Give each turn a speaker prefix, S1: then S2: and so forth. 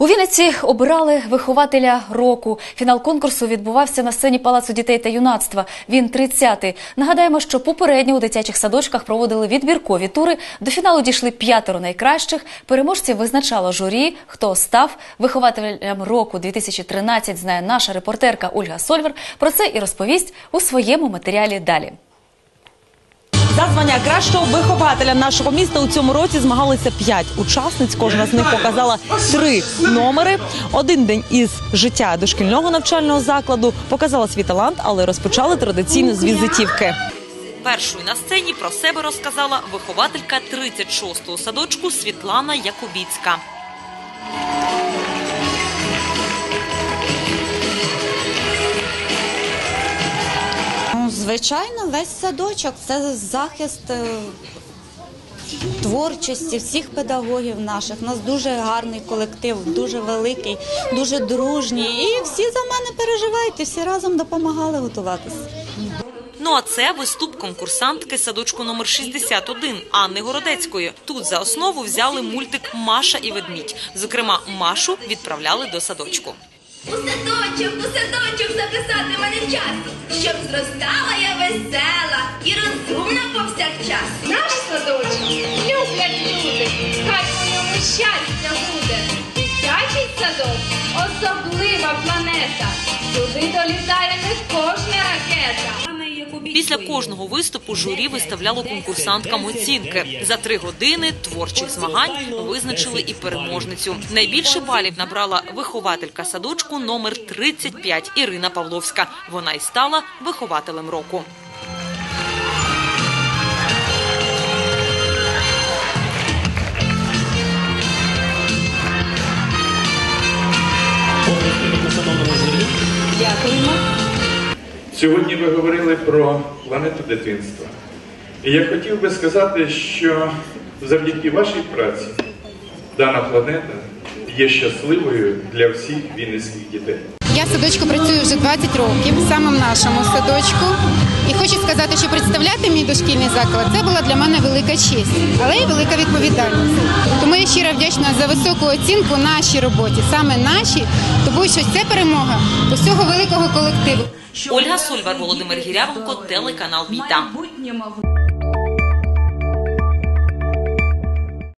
S1: У Вінниці обирали вихователя року. Фінал конкурсу відбувався на сцені Палацу дітей та юнацтва. Він 30-й. Нагадаємо, що попередньо у дитячих садочках проводили відбіркові тури. До фіналу дійшли п'ятеро найкращих. Переможців визначало журі. Хто став вихователем року 2013, знає наша репортерка Ольга Сольвер. Про це і розповість у своєму матеріалі далі.
S2: За звання кращого вихователя нашого міста у цьому році змагалися п'ять учасниць. Кожна з них показала три номери. Один день із життя дошкільного навчального закладу показала свій талант, але розпочали традиційно з візитівки. Першою на сцені про себе розказала вихователька 36-го садочку Світлана Якубіцька.
S3: Звичайно, весь садочок це захист е, творчості всіх педагогів наших. У нас дуже гарний колектив, дуже великий, дуже дружній. І всі за мене переживають, і всі разом допомагали готуватися.
S2: Ну а це виступ конкурсантки садочку номер 61 Анни Городецької. Тут за основу взяли мультик Маша і ведмідь. Зокрема, Машу відправляли до садочку.
S4: У садочок, у садочок записати мене вчасно, щоб зростала я весела і розумна повсякчас.
S5: Наш садочок люблять люди, хай у ньому щастя буде. Дитячий садок особлива планета. Сюди долітає не ракета.
S2: Після кожного виступу журі виставляло конкурсанткам оцінки. За три години творчих змагань визначили і переможницю. Найбільше балів набрала вихователька садочку номер 35 Ірина Павловська. Вона й стала вихователем року.
S6: Сьогодні ви говорили про планету дитинства. І я хотів би сказати, що завдяки вашій праці дана планета є щасливою для всіх вінницьких дітей.
S7: Я в садочку працюю вже 20 років, саме в нашому садочку. І хочу сказати, що представляти мій дошкільний заклад це була для мене велика честь, але й велика відповідальність. Тому я щиро вдячна за високу оцінку нашій роботі, саме нашій, тому що це перемога усього великого колективу.
S2: Ольга Сольвар, Володимир Гірявенко, телеканал Віта.